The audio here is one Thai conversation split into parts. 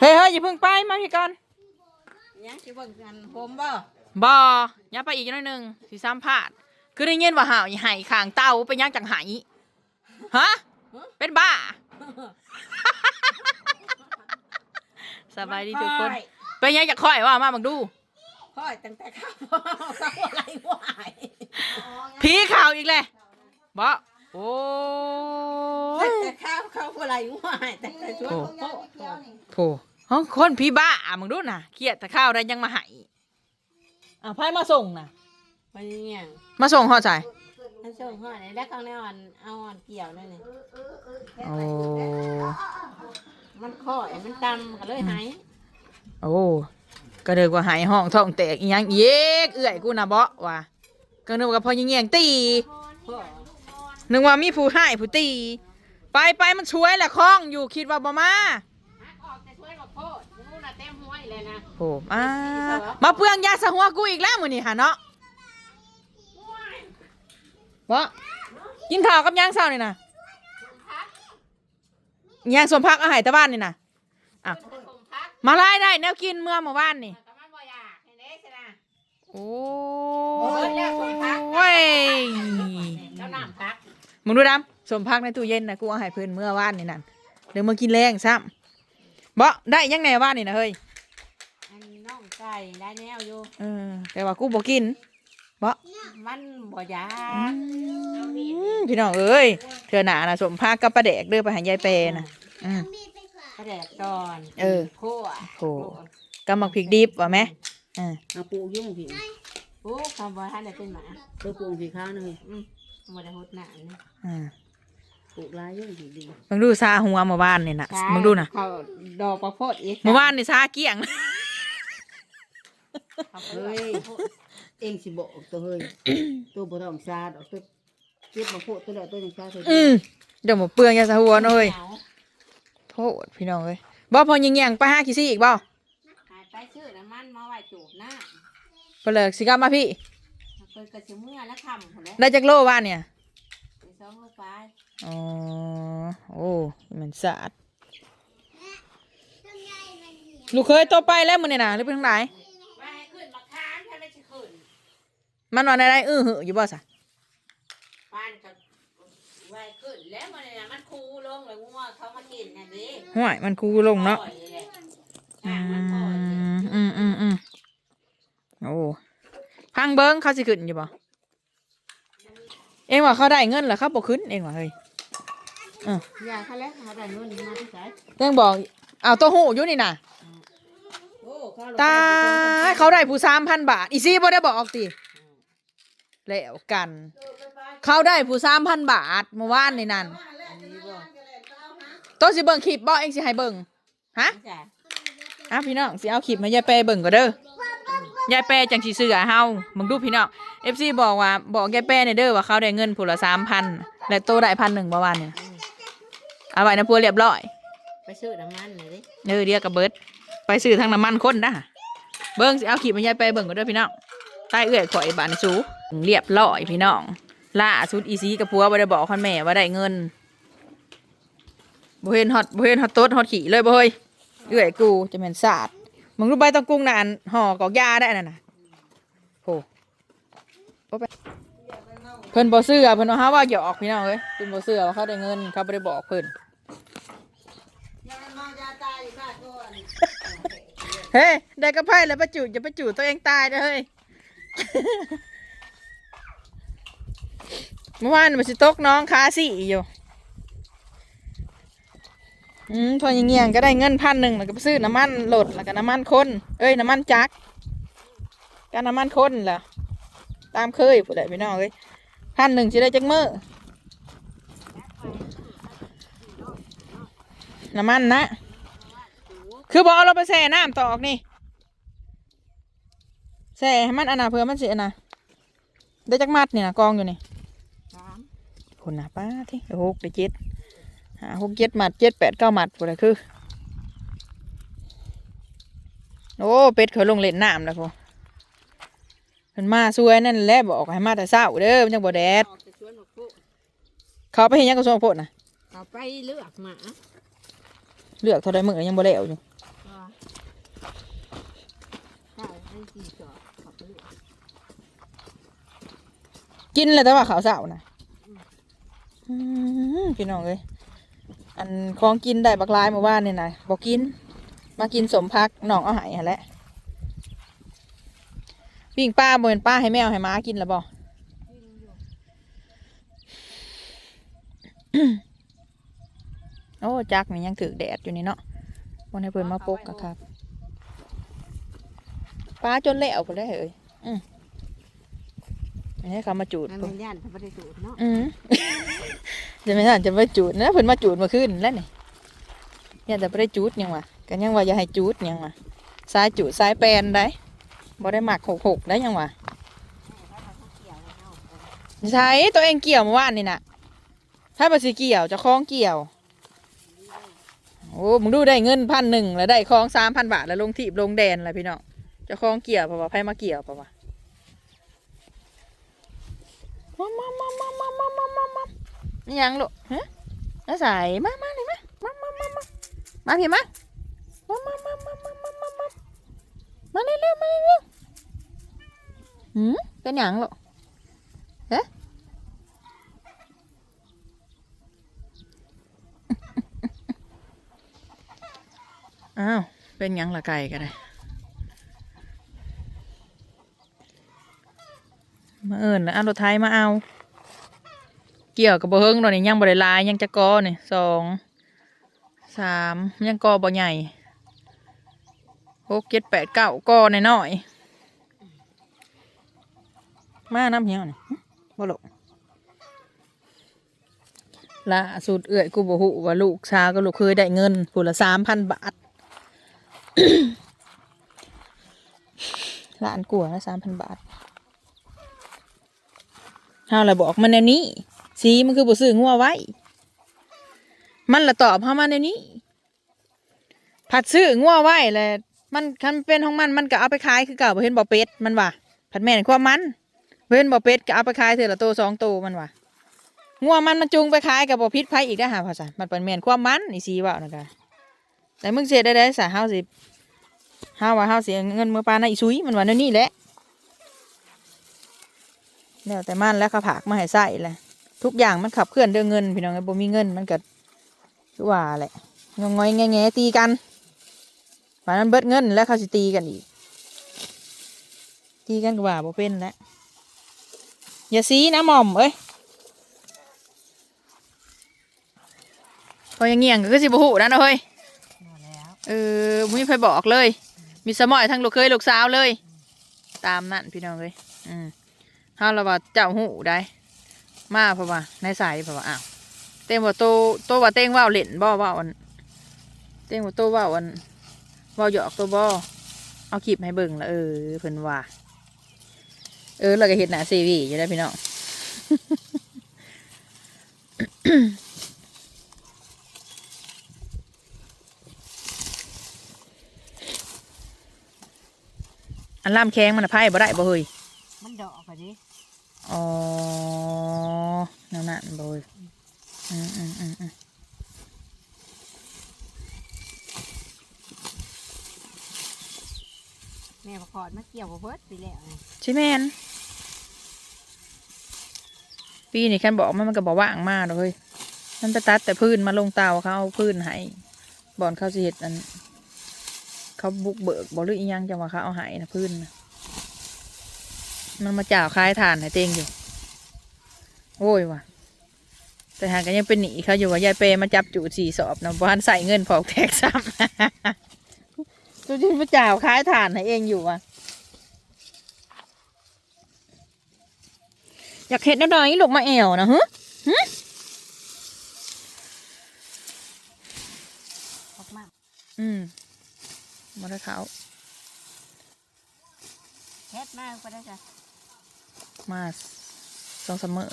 เฮ้ยเฮ้ยอย่าเพิ่งไปมาพี่ก่อนยังสิเบิ่งกันผมบ่บออย่าไปอีกหน่อยหนึงสิซ้ำพลาดคือได้ยินว่าห่าวอีไห่ข้างเต้าเป็นยังจังไหฮะเป็นบ้า สบายดีทุกคนเป็นยังจะค่อยว่ามาบังดูค่อยตั้งแต่ข้าวเขาอะไรไหวผีข่าวอีกเลยบอ โอ้ยตั้งแต่ข้าวเขาอะไรไหวตั้งแต่ชวนบอกพวกโถห้องคนพี่บ้ามึงดูน่ะเครียดแต่ข้าวได้ยังมาใหายอะไพ่มาส่งน่ะมันเนี่ยมาส่งห่อใจท่านส่งห่อไหนแล้วเขาเนี่ยอ่อนเอาอ่อนเกี่ยวนั่นนี่โอ้มันค่อยมันดำก็เลยหายโอ้ก็เดิกว่าหายห้องท้องแตกอีหยังเยกเอื่อยกูนะเบาะว่ะก็นึกว่าพอยิงเงียงตีพ่อ นึกว่ามีผู้ให้ผู้ตี ไปไปมันช่วยแหละคล้องอยู่คิดว่าบ่มาหักออกแต่ช่วยบอกพวกมูน่ะเต็มห้วยเลยนะโอ้มามาเปลืองยาสะหัวกูอีกแล้วมื้อนี้หะเนาะบ่กินข้าวกับยางเช้านี่นะยางสมพักอาหารตะบ้านนี่นะอะผมพักมาไล่ได้แนวกินเมื่อเมื่อวานนี่แต่มันบ่อยากเห็นเด้ใช่ไหมโอ้ โอ้ยแล้วสมพัก ย เจ้าน้ำพัก มึ งดูดำสมพักในตู้เย็นนะกูเอาให้เพื่อนเมื่อวานนี่นั่นเดี๋ยวมากินแรงซ้ำบ่ได้ยังไงว่านนี่นะเฮ้ยอันน้องไก่ได้แนวอยู่เออแต่ว่ากูบ่กินบ่มันบ่อยาอืกมพี่น้องเอ้ยเธอหนานะสมพักกับปลาแดกเด้อไปหายายเปนะอืมกระแดกก่อนเออคั่วโถกับมักพริกดิบว่าไหมอ่าเอาปูยุ่งผิดโอ้คำว่าท่านได้เป็นหมาตัวปูผิดข้าวหนึ่งอืมบ่ได้หดหนานี่ อ่าปลูกลายยุ่งผิดดีมึงดูซาหัวเมื่อวานนี่นะมึงดูนะเขาดอกประโพดอีกเมื่อวานนี่ซาเกลี้ยง เฮ้ยเองสิบอกตัวเฮ้ยตัวบ่ต้องซาดอกตัวเก็บมาโพดตัวเดียวตัวยังซาเธออืมเดี๋ยวหมเปลืองยาสะหัวเอ้ยโทษพี่น้องเอ้ยบ่พอยิงแยงไปห้าคิซี่อีกบ่หายไปชื่อน้ำมันมาไว้จูบหน้าไปเลยสิกลับมาพี่เปิดกระชิเมื่อแล้วคำหมดแล้วได้จากโลว่านเนี่ยไป ซ้อมลงไปอ๋อ โอ้มันสะอาดลูกเคยโตไปแล้วมึงเนี่ยนะหรือเป็นทางไหนไว้ให้ขึ้นมาค้างท่านไม่ใช่ขึ้นมันนอนได้อื้อหืออยู่บ่สะปานก็ไว้ขึ้นแล้วมันเนี่ยมันคูลงเลยงัวเขามากินนะดิห่วยมันคูลงเนาะปล่อยเลยอือ่างมันปล่อยเลยมอืมอืมอืมโอ้พังเบิ้งเขาสิขึ้นอยู่บ่ เอ็งว่าเขาได้เงินเหรอเขาบอกขึ้นเอ็งว่าเฮ้ยอย่าเขาแล้วเขาได้นู่นมาที่ไหนเอ็งบอกเอาตัวหูอยู่นี่น่ะโอ้เขาตายเขาได้ผู้สามพันบาท อีซี่บ่ได้บอกติแล้วกัน เขาได้ผู้สามพันบาทเมื่อวานนี่นั่นตัวสิเบิ่งคลิปบ่เอ็งสิให้เบิ่งฮะจ้ะอะพี่น้องสิเอาคลิปมายายเปเบิ่งก็เด้อ ยายเปจังสิซื้อให้เฮามึงดูพี่น้อง FC บอกว่าบอกยายเปเนี่ยเด้อว่าเขาได้เงินผู้ละ3,000และโตได้พันหนึ่งเมื่อวานเนี่ยเอาไว้นะพัวเรียบร้อย ไปซื้อน้ำมันหน่อยดิเด้อเดียวกับเบิดไปซื้อทางน้ำมันคนนะเบิ่งสิเอาคลิปมายายเปเบิ่งก็เด้อพี่น้องใต้เอื้อยข่อยบานสูเรียบร้อยพี่น้องล่าสุดอีซีกับผัวบ่ได้บอกคนแม่ว่าได้เงินบ่เห็นฮอตบ่เห็นฮอตโต๊ดฮอตขี่เลยบ่เฮ้ยเอื้อยกูจะแม่นสาด มึงรู้ใบตองกุ้งน่ะอันห่อกอกยาได้นั่นน่ะโหโอ้ไปเพิ่นบ่เชื่อเพิ่นว่าหาว่าหยอกพี่น้องเอ้ยเพิ่นบ่เชื่อว่าเขาได้เงินเขาบ่ได้บอกเพิ่นยาเมายาตายอยู่บ้านก่อนเฮ้ยได้กระไพ่แล้วประจุอย่าประจุตัวเองตายนะเฮ้ยเมื่อวานมันสิตกน้องค้าสี่อยู่ อืมพอยังเงียงๆก็ได้เงินพันหนึ่งแล้วก็ไปซื้อน้ำมันโหลดแล้วก็น้ำมันคนเอ้ยน้ำมันจักรก็น้ำมันคนล่ะ ตามเคยผู้ใดพี่น้องเอ้ยพันหนึ่งสิได้จักมือน้ำมันนะ คือบอกเอาเราไปแช่น้ำต่อออกนี่แช่ให้มันอันน่ะเพื่อมันสิอันน่ะได้จักมัดนี่นะกองอยู่นี่สามคนน่ะป้าที่หกได้เจ็ด หาหกเจ็ดมัดเจ็ดแปดเก้ามัดผู้ใดคือ โอ้เป็ดเขาลงเล่นน้ำแล้วพอเพิ่นมาสวยนั่นแหละบอกให้มาแต่เช้าเด้อมันจังบ่แดด ออกจะชวนบอกพวกเขาไปเห็นยังกระทรวงโพดน่ะเอาไปเลือกหมาเลือกเท่าใดมื้อยังบ่แล้วอยู่ก็ได้ได้สี่จอบขอบไปเลยกินแล้วแต่ว่าข้าวเช้าน่ะอืมพี่น้องเอ้ย อันของกินได้บักหลายเมื่อวานนี่น่ะบ่กิน มากินสมพักน้องเอาให้หั่นแหละปิ้งป้าบ่เป็นป้าให้แมวให้หม้ากินแล้วบ่โอ้จักนี่ยังถือแดดอยู่นี่เนาะวันให้เพิ่นมาปกกะครับป้าจนแล้วพุ่นได้เอ้ยอืมอันนี้เขามาจูดมันพุ่เป็นนย่านพระบริสุทธิ์เนาะอืม จะไม่ทันจะไม่จูดนะเพิ่นมาจูดมาขึ้นแล้วนี่เนี่ยแต่ไม่ได้จูดยังวะกันยังว่าอย่าให้จูดยังวะสายจูดสายแปนได้บ่ได้หมักหกหกได้ยังวะใช้ตัวเองเกี่ยวเมื่อวานนี่นะถ้าภาษีเกี่ยวจะคล้องเกี่ยวโอ้มึงดูได้เงินพันหนึ่งแล้วได้คล้องสามพันบาทแล้วลงทีบลงแดนอะไรพี่น้องจะคล้องเกี่ยวป่าวะไพ่มาเกี่ยวป่าวะมามามามามา นี่ยังลูกฮะน้าใส่มามาเลยมามามามามามาพี่มามามามามามามามามามาเร็วเร็วมาเร็วเร็วหืมเป็นยังลูกฮะอ้าวเป็นยังละไก่กันเลยมาเอิญแล้วเอารถไทยมาเอา เกี่ยวกับบ่เฮิงหน่อยนี่ยังบ่ได้ลายยังจะกอนี่สองสามยังกอบ่ใหญ่หกเจ็ดแปดเก้ากอหน่อยๆมาน้ำเหี่ยวนี่บ่หลกล่าสุดเอื้อยกูบ่ฮู้ว่าลูกชาวก็ลูกเคยได้เงินผู้ละสามพันบาทล้านกว่าละสามพันบาทเฮาละบอกมันแนวนี้ สีมันคือบ่ซื้องัวไว้ มันละตอบเฮามาแนวนี้ ผัดซื้องัวไว้แหละมันคันเป็นของมันมันก็เอาไปขายคือเก่าบ่เห็นบ่เป็ดมันว่าผัดแม่นความมันเห็นบ่เป็ดก็เอาไปขายเทื่อละโตสองโตมันว่างัวมันมันจูงไปขายกับบ่พิษภัยอีกได้หาภาษามันเป็นแม่นความมันอีสีว่านะกะแต่มึงเสียได้ได้สาเฮาสิห้าว่าห้าเสียเงินเมื่อปานในะอีซุยมันว่าแนวนี่แหละแล้วแต่มันแล้วเขาผากมาให้ใส่แหละ ทุกอย่างมันขับเคลื่อนด้วยเงิน พี่น้องไอ้บ่มีเงินมันก็คือว่าแหละงงอยแงแงตีกันป่านนั้นเบิดเงินแล้วเขาสิตีกันอีก ตีกันกว่าบ่เป็นแล้วอย่าซีนะหม่อมเอ้ยพออยังเงียงก็คือสิบ่หูนะเนะเฮ้ยเออมุ้ยไปบอกเลย มีสมอยทั้งลูกเคยลูกสาวเลย ตามนั่นพี่น้องเลยอืมห้าเราว่าเจ้าหูได้ มาเพราะว่าในสายเพราะว่าอ้าวเต็งว่าโตโตว่าเต็งว่าวเล่นบ่ว่าอันเต็งว่าโตว่าอันว่าหยอกตัวบ่เอาคลิปให้เบิ่งแล้วเออเพิ่นว่า เออเราก็เห็นหน้าซีวีอยู่ได้พี่น้องอันล่ามแข้งมันน่ะไพ่บ่ได้บ่เฮ้ยมันดอกอะดิ อ๋อนั่นน่ะบ่เฮ้ยอืมอืมอืมอืมแม่ประกอดมาเกี่ยวกับเบิร์ดไปแล้วไงใช่แม่นปีนี้แค่บอกมันมันก็บอกว่างมากเลยมันไปตัดแต่พื้นมาลงเตาเขาเอาพื้นให้บอนเขาสิเฮ็ดอัน เขาบุกเบิกบอกหรืออีหยังจังว่าเขาเอาให้นะพื้นนะ มันมาจ่าวคล้ายฐานให้เตงอยู่ โอ้ยว่ะ แต่หากกันยังเป็นหนีเขาอยู่ว่ายายเปมาจับจูดสี่สอบนะบ้านใส่เงินพอกแท็กซ้ำตัวจริงมาจ่าวคล้ายฐานให้เองอยู่อะ อยากเห็นอะไรลูกมาแอวนะฮะอืมมาได้เขาแค่มากก็ได้จ้ะ มาสองเสามมอ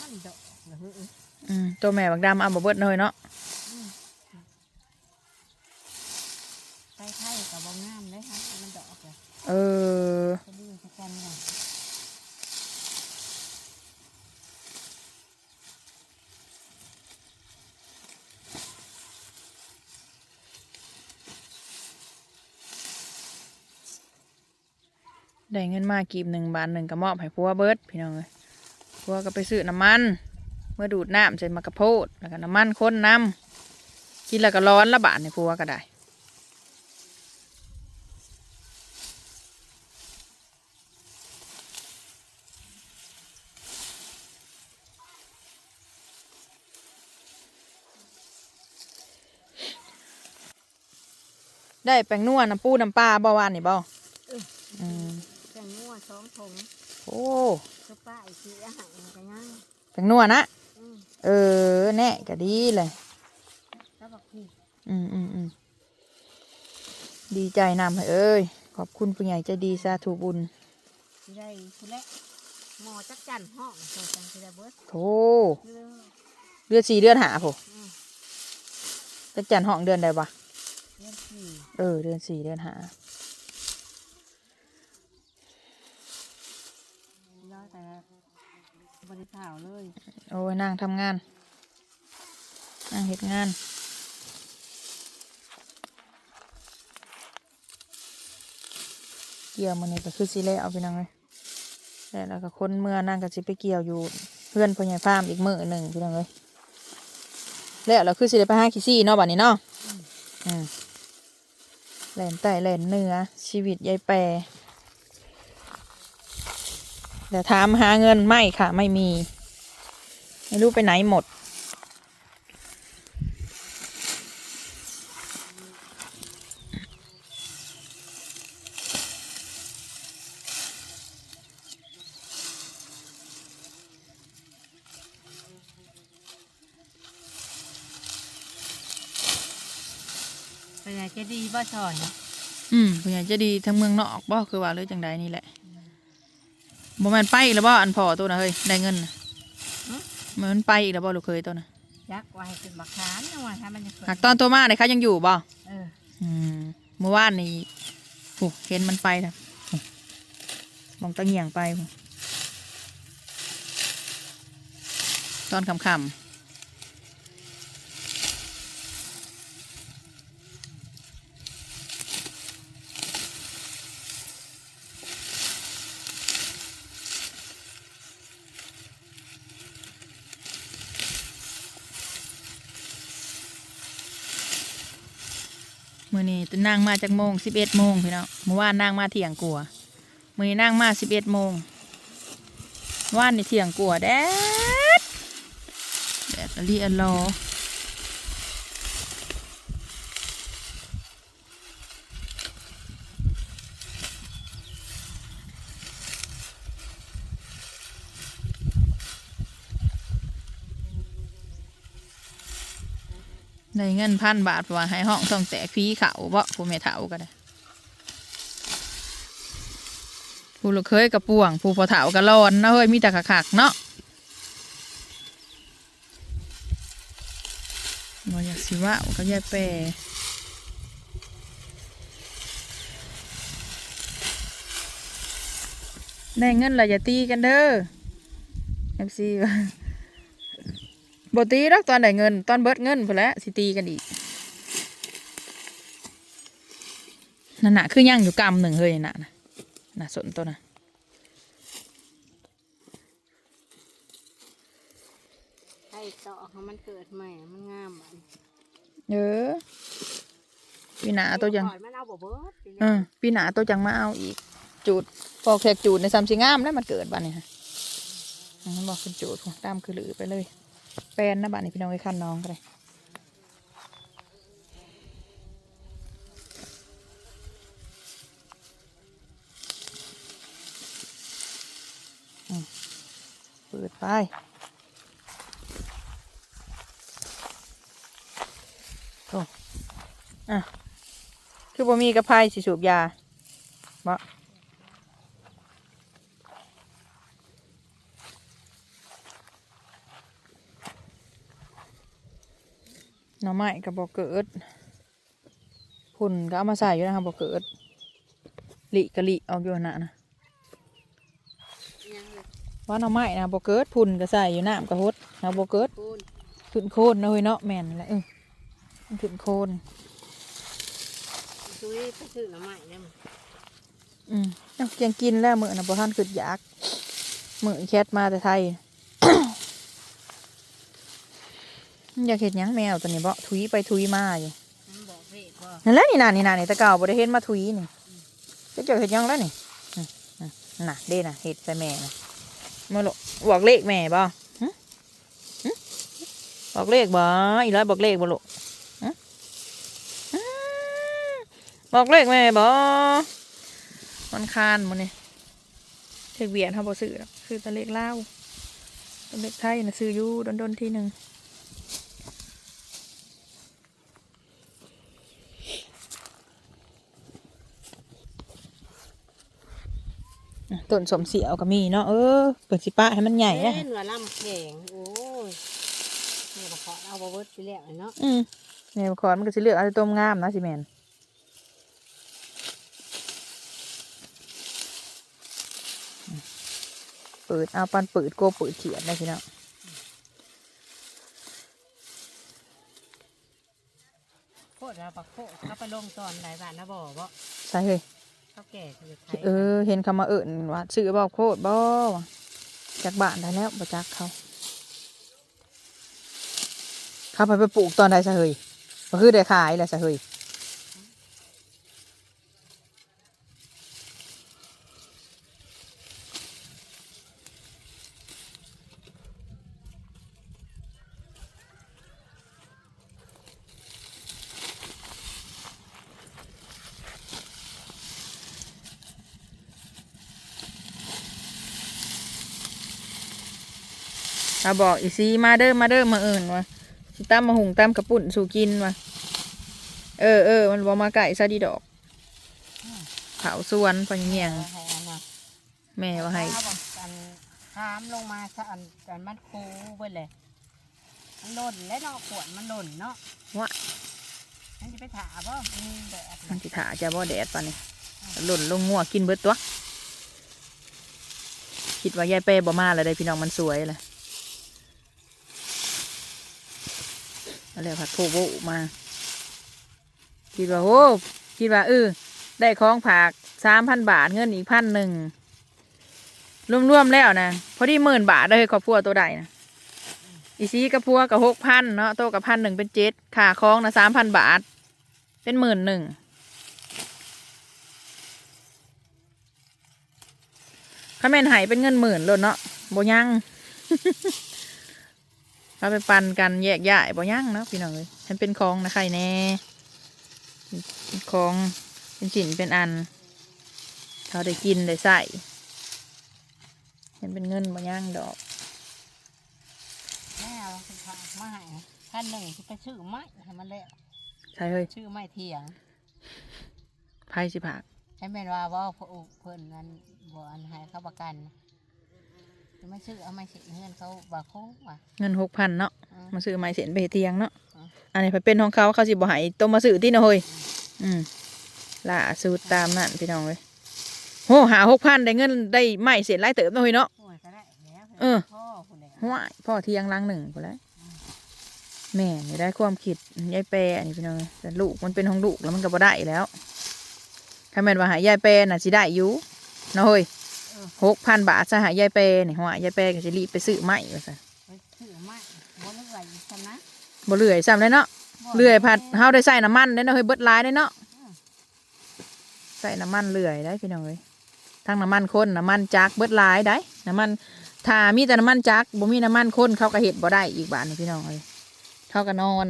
มันดอกเหรอเฮ้ยอืมตัวแม่บักดำเอาบเบิดเลยเนาะไปไข่กับบองงามเลยค่ะมันดอกเลยเออ จะดูสักกันหน่อย ได้เงินมากีบหนึ่งบาทหนึ่งก็มอบให้พัวเบิร์ดพี่น้องเลยพัวก็ไปซื้อน้ำมัน เมื่อดูดน้ำเสร็จมากระโพดแล้วก็น้ำมันข้นน้ำกินแล้วก็ร้อนละบาทในพัวก็ได้ได้แป้งนัวน้ำปูน้ำปลาบ่วานนี่บ่อืมแกงงั วสองถุงโอ้กระป้าอีกทีอาหารกันยังแป้งนัวนะ อืมเออ แน่ก็ดีเลย แล้วบอกพี่อืมอืมอืมดีใจนำให้เอ้ย ขอบคุณผู้ใหญ่ใจดีสาธุบุญสิได้คุณและหมอจักจันห้องใส่จังสิได้เบิดโถเรื่องเดือนสี่เดือนหาผมอืมจักจันห้องเดือนใดวะเรื่องสี่เออ เดือนสี่เดือนหา ร้อยแต่ บริข่าวเลย โอ้ยนั่งทำงานนั่งเฮ็ดงานเกี่ยวมันนี่ก็คือสิเละเอาไปนังเลยแล้วก็คนเมื่อนั่งก็สิไปเกี่ยวอยู่เพื่อนพ่อใหญ่ฟาร์มอีกมือหนึ่งพี่น้องเลยแล้วเราคือสิได้ไปห้าขี้ซี่เนาะบัดนี้เนาะอืมแหลนไต่แหลนเนื้อชีวิตยายแปร แต่ถามหาเงินไม่ค่ะ ไม่มี ไม่รู้ไปไหนหมด เป็นไงจะดีบ่ซอย อืมผู้ใหญ่จะดีทั้งเมืองนอกบ่คือว่าเลยจังใดนี่แหละ บ่แม่นไปอีกแล้วบ่อันพอตัวนะเฮ้ยได้เงินน่ะมันไปอีกแล้วบ่ลูกเคยตัวน่ะยักษ์ไว้เป็นบักขานนะว่าถ้ามันจะเกิดหากตอนตัวมาเนี่ยเขายังอยู่บ่เอออืมเมื่อวานนี่โอ้เห็นมันไปนะโอ้มองตะเงียงไปโอ้ตอนค่ำๆ มื่อนี้นั่งมาจากโมงสิบเอ็ดโมงพี่น้องเมื่อวานนั่งมาเที่ยงกลัวมื่อนี้นั่งมาสิบเอ็ดโมงว่านนี่เที่ยงกลัวแดดแดดอะลีอะลอ ได้เงินพันบาทพราะว่าให้ห้องต้องแตกพีเขาบ่ผู้ไม่เฒ่าก็ได้ผู้ลูกเคยกับป่วง ผู้พอเฒ่าก็ร้อนนะเฮ้ยมีแต่ขักๆเนาะบ่อยากสิว่าก็แยายแปรได้เงินและอย่าตีกันเด้อเอฟซี บ่ตีหรอกตอนได้เงิน ตอนเบิดเงินพอแหล้วสิตีกันอีกนั่นน่ะคือยังอยู่กำหนึ่งเฮ้ยน่ะน่ะน่ะสนตัวน่ะให้ต่อให้มันเกิดใหม่มันงามบัดเออปีหนาตัวจังปล่อยมันเอาบ่เบิดสิเออปีหนาตัวจังมาเอาอีก จูดปอกแขกจูดในซัมซิงามแล้วมันเกิดบ้านนี่ฮะอืมบอกคุณจูดตามคือหลือไปเลย แปนนะบ้านนี้พี่น้องไอ้คันน้องก็เลยเปิดไปโอ้อะ คือบ่มีกระไพสิสูบยาบ่ หน่อไม้ก็บ่เกิดพุ่นก็เอามาใส่อยู่นะครับบ่เกิดลิกะลิออกอยู่หน้านะยังเลยว่าหน่อไม้นะบ่เกิดพุ่นก็ใส่อยู่น้ำก็ฮดนะบ่เกิดปูนขึ้นโคนนะเฮ้ยเนาะแม่นแหละเออมันขึ้นโคนซุยไปซื้อหน่อไม้เนี่ยมันอืมเอาเกียงกินแล้วมื้อน่ะบ่ทันขึ้นอยากมื้อแคทมาแต่ไทย อยากเห็นหยังแมวตัวนี้บ่ทุยไปทุยมาอยู่มันบอกเพศว่านั่นแหละนี่น่ะนี่น่ะนี่แตะเก่าบ่ได้เห็นมาทุยนี่จะเจอเห็นหยังแล้วนี่อืมอืมน่ะเด้น่ะเห็ดใส่แม่น่ะมาโลบอกเลขแม่บ่หึหึบอกเลขบ่อีร้อยบอกเลขบ่ลูกหึอืมบอกเลขแม่บ่มันคานมันนี่เลขเบียดเฮาบ่ซื้อหรอกซื้อแต่เลขลาวแต่เลขไทยน่ะซื้ออยู่ดนๆทีหนึง ต้นสมเสียวก็มีเนาะเออเปิดสิปะให้มันใหญ่นะเล่นว่าลำแข็งโอ้ยเนี่ยมาขอเอาบเบิร์ดไปแล้วเนาะอืมเนี่ยขอนมันก็สิเลือกเอาแต่ต้มงามนะสิแมนอืมเปิดเอาปันเปิดโกเปิดเขียนได้พี่เนาะโคตรเราปักโคตรเขาไปลงตอนไหนบ้านนะบ่บ่ใช่เฮ้ย เขาแก่คือไทยเออ เห็นคำมาเอิญว่าซื้อบอกโคตรบ่จากบ้านได้แล้วบ่จักเขาเขาไปไปปลูกตอนใดซะเฮยก็คือได้ขายแหละซะเฮย ถ้าบอกอีซีมาเด้อมาเด้อมาเอิญวะสิตามมาหุงตามกระปุ่นสู่กินวะเออเออมันบอมาไก่ซะดีดอกเผาส่วนพอเมียงให้อันน่ะแม่ว่าให้ถ้าบอกกันข้ามลงมาสะอันกันมันคูไปเลยมันหล่นและเนาะขวดมันหล่นเนาะว่ามันจะไปถาบ่มีแดดมันสิถาจะบ่แดดปะนี่หล่นลงงัวกินเบิดตัวคิดว่ายายเป้บ่มาแล้วได้พี่น้องมันสวยเลย มาแล้วผัดโพโบมาคิดว่าโอ้คิดว่าเออได้ของผากสามพันบาทเงินอีกพันหนึ่งรวมๆแล้วนะพอดีหมื่นบาทเลยครอบครัวตัวใดนะอีซีกับพัวกับหกพันเนาะโตกับพันหนึ่งเป็นเจ็ดค่าคล้องนะสามพันบาท เป็นหมื่นหนึ่งข้าแม่นหายเป็นเงินหมื่นเลยเนาะโบ่ยัง เราไปปันกันแยกย้ายบ่ยังเนาะพี่น้องเลยฉันเป็นคลองนะใครแน่เป็นคลองเป็นสินเป็นอัน เขาได้กินได้ใส่เห็นเป็นเงินบ่ยังดอกแม่เอาสิพามาให้ท่านหนึ่งที่ไปชื่อไม้ให้มันแล้วใช่เฮ้ยชื่อไม้เถียงไพ่สิผักให้แม่นว่าว่าเพิ่นเพิ่นนั้นบ่อันให้เขาประกันจะ ไม่ชื่อเอาไม่สิเงินเขาบ่คงว่ะเงินหกพันเนาะอืมมาซื้อไม้เสียนไปเฮ็ดเตียงเนาะอะอันนี้เพิ่นเป็นของเขาเขาสิบ่ให้ต้องมาซื้อที่นะเฮ้ยอืมล่าสูตรตามนั่นพี่น้องเลยโหหาหกพันได้เงินได้ไม้เสียนไล่เติบเนาะเฮ้ยเนาะโอ้ยก็ได้แล้วเออพ่อผู้ใดห้วยพ่อเที่ยงลังหนึ่งพอแล้วแม่นี่ได้ความคิดยายแปรอันนี้พี่น้องแต่ลูกมันเป็นของลูกแล้วมันก็บ่ได้แล้วถ้าแม่นว่าหายายแปรน่ะสิได้อยู่เนาะเฮ้ย หกพันบาทจะหายายแปรนี่หัวยายแปรก็สิรีบไปซื้อไม้ว่าซะไปชื่อไม้บ่เลื่อยอีกซั่นนะบ่เลื่อยซ้ำเลยเนาะเลื่อยผัดเฮาได้ใส่น้ำมันได้เนาะเฮ้ยเบิดหลายได้เนาะใส่น้ำมันเลื่อยได้พี่น้องเอ้ยทั้งน้ำมันข้นน้ำมันจักเบิดหลายได้น้ำมันถ้ามีแต่น้ำมันจักบ่มีน้ำมันข้นเขาก็เฮ็ดบ่ได้อีกบาทนี่พี่น้องเอ้ยเขาก็นอน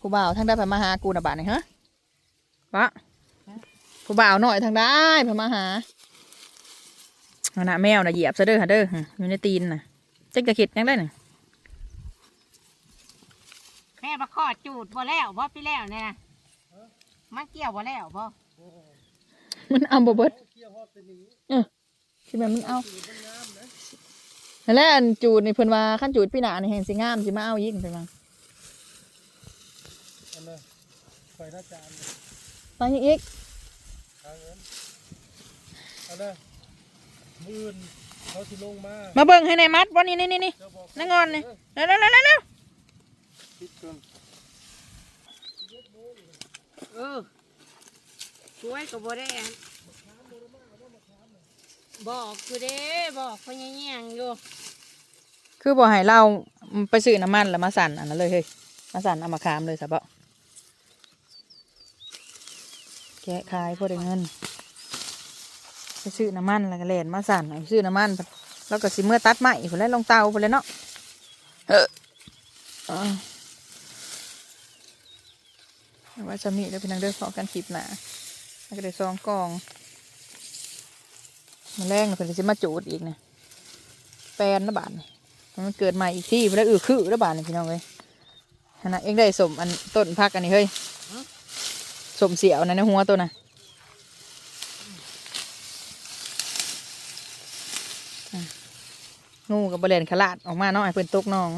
ผู้บ่าวทั้งได้ไปมาหากูนะบาทนี่ฮะวะ ผู้บ่าวหน่อยทางได้ไปมาหาเอานะแมวนะเหยียบซะเด้อฮะเด้อหึอยู่ในตีนน่ะเจ๊กจะคิดยังได้น่ะแม่มาขอจูดบ่แล้วบ่พี่แล้วเนี่ยนะมันเกี่ยวบ่แล้วบ่มันเอาบ่เบิดเออที่แม่มันเอาแล้วอันจูดนี่เพิ่นว่าขั้นจูดพี่หนานี่แห่งสิงามสิมาเอายิ่งเพิ่นว่าอันนั้นคอยหน้าจานไปอีกอีก ทางนั้นอันนั้นมือนเขาสิลงมามาเบิ่งให้ในมัดบ่นี่นี่นี่นี่เจ้าบอกนั่งงอนนี่เร็วเร็วเร็วเร็วเร็วคิดก่อนเออกล้วยก็บ่ได้อันบอกกูเด้บอกเขาแย่งๆอยู่คือบ่ให้เราไปซื้อน้ำมันแล้วมาสั่นอันนั้นเลยเฮ้ยมาสั่นเอามาคามเลยซะบ่ แกะขายพอได้เงินไปซื้อน้ำมันแล้วก็เล่นมาสั่นเอาไปซื้อน้ำมันแล้วก็สิเมื่อตัดไม้พุ่นแล้วลงเตาพุ่นแล้วเนาะเอออาเอาว่าจะมีเดี๋ยวเป็นนางเด้อขอกันคลิปหนาแล้วก็ได้ซองกล่องมาแรงเพิ่นสิมาจูดอีกนี่ยแปลนนะบาทนี่มันเกิดใหม่อีกที่เพิ่นแล้วอือคือแล้วบาทนี่พี่น้องเอ้ยขณะเองได้สมอันต้นพักอันนี้เฮ้ย สมเสียวนะในหัวตัวน่ะงูกับบริเวณขลาดออกมาเนาะไอ้เพื่อนตกน้อง